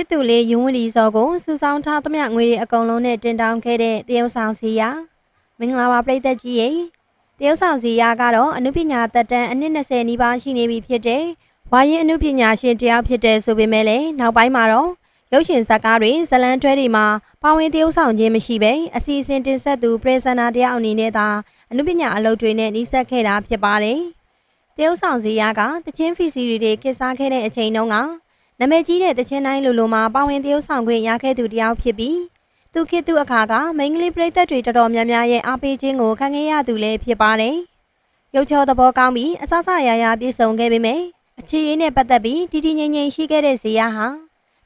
စ်သူလေးယွန်းဝရီစောကိုစူဆောင်းထားသမျှငွေတွေအကုန်လုံးနဲ့တင်တောင်းခဲ့တဲ့တရုတ်ဆောင်စီယာမင်္ဂလာပါပရိသတ်ကြီးရေတရုတ်ဆောင်စီယာကတော့အနုပညာသက်တမ်းအနှစ်20နီးပါးရှိနေပြီဖြစ်တဲ့ဝါရင်အနုပညာရှင်တယောက်ဖြစ်တဲ့ဆိုပေမဲ့လည်းနောက်ပိုင်းမှာတော့ရုပ်ရှင်ဇာတ်ကားတွေဇတ်လံတွဲတွေမှာပါဝင်တရုတ်ဆောင်ခြင်းမရှိဘဲအစီအစဉ်တင်ဆက်သူပရိဇနာတယောက်အနေနဲ့သာအနုပညာအလုပ်တွေနဲ့နှိစက်ခဲ့တာဖြစ်ပါတယ်တရုတ်ဆောင်စီယာကတချင်းဖီစီတွေခေတ်စားခဲ့တဲ့အချိန်တုန်းက နာမည်ကြီးတဲ့တချင်းတိုင်းလူလူမှာပါဝင်တရုပ်ဆောင်ခွင့်ရခဲ့သူတစ်ယောက်ဖြစ်ပြီးသူခေတ်သူအခါကမိန်းကလေးပရိသတ်တွေတော်တော်များများရဲ့အားပေးခြင်းကိုခံခဲ့ရသူလည်းဖြစ်ပါတယ်။ရုပ်ချောသဘောကောင်းပြီးအဆဆရရပြည့်စုံခဲ့ပေမဲ့အခြေရင်းနဲ့ပတ်သက်ပြီးတည်တည်ငြိမ်ငြိမ်ရှိခဲ့တဲ့ဇေယျဟာ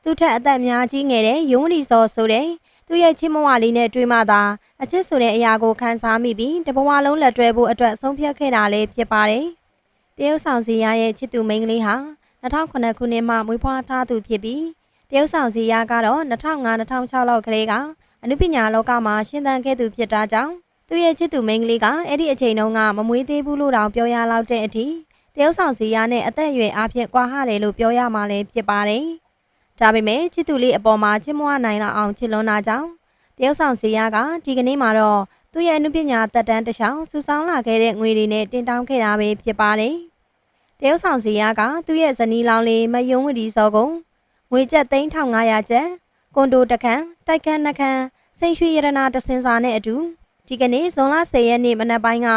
သူ့ထက်အသက်များကြီးငယ်တဲ့ယုံလီစောဆိုတဲ့သူ့ရဲ့ချစ်မဝလေးနဲ့တွေ့မှသာအချစ်ဆိုတဲ့အရာကိုခံစားမိပြီးတဘဝလုံးလက်တွဲဖို့အတွက်ဆုံးဖြတ်ခဲ့တာလည်းဖြစ်ပါတယ်။တရုပ်ဆောင်ဇေယျရဲ့ချစ်သူမိန်းကလေးဟာ 2009ခုနှစ်မှမွေးဖွားထားသူဖြစ်ပြီးတရုတ်ဆောင်စီယာကတော့2005-2006လောက်ကလေးကအနုပညာလောကမှာရှင်သန်ခဲ့သူဖြစ်တာကြောင့်သူရဲ့ချစ်သူမိန်းကလေးကအဲ့ဒီအချိန်တုန်းကမမွေးသေးဘူးလို့တောင်ပြောရလောက်တဲ့အထိတရုတ်ဆောင်စီယာနဲ့အသက်အရွယ်အားဖြင့်ကွာဟတယ်လို့ပြောရမှာလည်းဖြစ်ပါတယ်။ဒါပေမဲ့ချစ်သူလေးအပေါ်မှာချစ်မွားနိုင်လောက်အောင်ချစ်လွန်တာကြောင့်တရုတ်ဆောင်စီယာကဒီကနေ့မှာတော့သူ့ရဲ့အနုပညာတက်တန်းတစ်ချောင်းစူဆောင်းလာခဲ့တဲ့ငွေတွေနဲ့တင်တောင်းခဲ့တာပဲဖြစ်ပါတယ်။ တရုတ်ဆောင်စီယာကသူ့ရဲ့ဇနီးလောင်လေးမယုံဝတီစောကုံငွေကျပ်သိန်း1500ကျပ်ကွန်ဒိုတစ်ခန်းတိုက်ခန်းနှစ်ခန်းစိတ်ရွှေရတနာတစင်စာနဲ့အတူဒီကနေ့ဇွန်လ10ရက်နေ့မနက်ပိုင်းက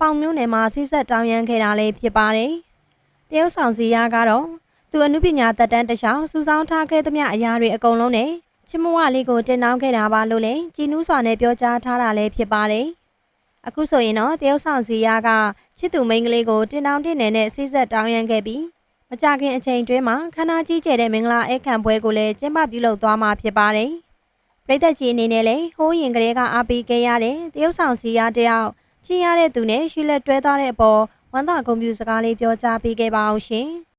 ပေါင်မျိုးနယ်မှာဆိစက်တောင်းရမ်းခဲ့တာလည်းဖြစ်ပါတယ်။တရုတ်ဆောင်စီယာကတော့သူအမှုပညာတက်တန်းတစ်ချောင်းစူဆောင်းထားခဲ့သမျှအရာတွေအကုန်လုံးနဲ့ချစ်မဝလေးကိုတင်တောင်းခဲ့တာပါလို့လည်းကြည်နူးစွာနဲ့ပြောကြားထားတာလည်းဖြစ်ပါတယ်။ အခုဆိုရင်တော့တရုတ်ဆောင်စီယာကချစ်သူမိန်းကလေးကိုတင်တောင်းတင်နေတဲ့စိစက်တောင်းရမ်းခဲ့ပြီးမကြခင်အချိန်တွင်းမှာခန္ဓာကြီးကျယ်တဲ့မင်္ဂလာအခမ်းပွဲကိုလည်းကျင်းပပြုလုပ်သွားမှာဖြစ်ပါတယ်။ပြည်သက်ကြီးအနေနဲ့လည်းဟိုးရင်ကလေးကအားပေးခဲ့ရတဲ့တရုတ်ဆောင်စီယာတယောက်ချီရတဲ့သူနဲ့ရှိလက်တွဲသွားတဲ့အပေါ်ဝမ်းသာဂုဏ်ပြုစကားလေးပြောကြားပေးခဲ့ပါအောင်ရှင်။